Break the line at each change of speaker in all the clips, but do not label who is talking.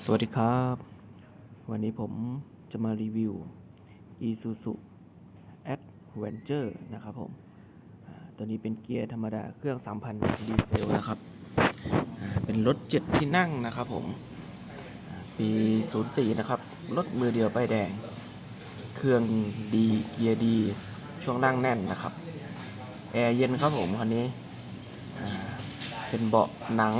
สวัสดีครับ วันนี้ผมจะมารีวิว Isuzu Adventure นะครับผมตัวนี้เป็นเกียร์ธรรมดาเครื่อง 3,000 ดีเซลนะครับ เป็นรถ 7 ที่นั่งนะครับผม ปี 04 นะครับ รถมือเดียวป้ายแดง เครื่องดีเกียร์ดี ช่วงนั่งแน่นนะครับ แอร์เย็นครับผมคันนี้ เป็นเบาะหนัง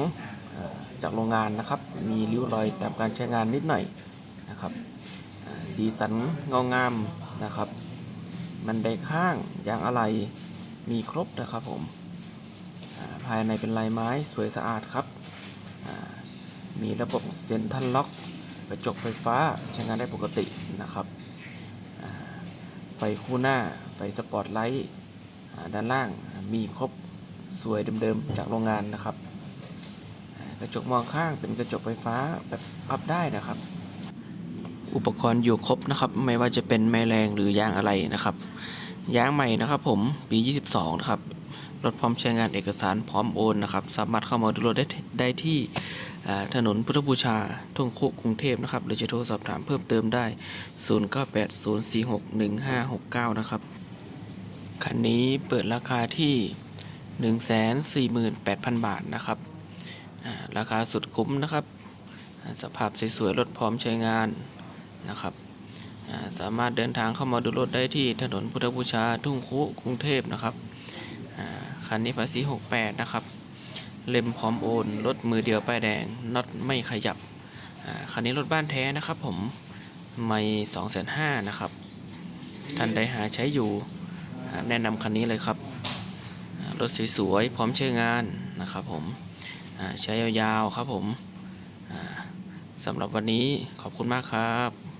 จากโรงงานนะครับ มีริ้วรอยตามการใช้งานนิดหน่อยนะครับสีสันเงางามนะครับ มันได้ข้างยางอะไรมีครบนะครับผมภายในเป็นลายไม้สวยสะอาดครับ มีระบบเซ็นทรัลล็อกกระจกไฟฟ้าใช้งานได้ปกตินะครับ ไฟคู่หน้าไฟสปอตไลท์ด้านล่างมีครบสวยเดิมๆจากโรงงานนะครับ กระจกมองข้างเป็นกระจกไฟฟ้าแบบพับได้นะครับ อุปกรณ์อยู่ครบนะครับ ไม่ว่าจะเป็นแม่แรงหรือยางอะไรนะครับ ยางใหม่นะครับ ผมปี 22 นะครับรถพร้อมใช้งานเอกสารพร้อมโอนนะครับ สามารถเข้ามาดูรถได้ได้ที่ถนนพุทธบูชาทุ่งคุกรุงเทพนะครับหรือจะโทรสอบถามเพิ่มเติมได้ 0980461569 นะครับ คันนี้เปิดราคาที่ 148,000 บาทนะครับ ราคาสุดคุ้มนะครับ สภาพสวยๆรถพร้อมใช้งานนะครับสามารถเดินทางเข้ามาดูรถได้ที่ถนนพุทธบูชาทุ่งคุกรุงเทพนะครับคันนี้ภาษี 68 นะครับ เล่มพร้อมโอน รถมือเดียวป้ายแดงน็อตไม่ขยับคันนี้รถบ้านแท้นะครับผมไม่2,500,000นะครับ ท่านใดหาใช้อยู่แนะนำคันนี้เลยครับ รถสวยๆพร้อมใช้งานนะครับผม ใช้ยาวๆครับผมสำหรับวันนี้ขอบคุณมากครับ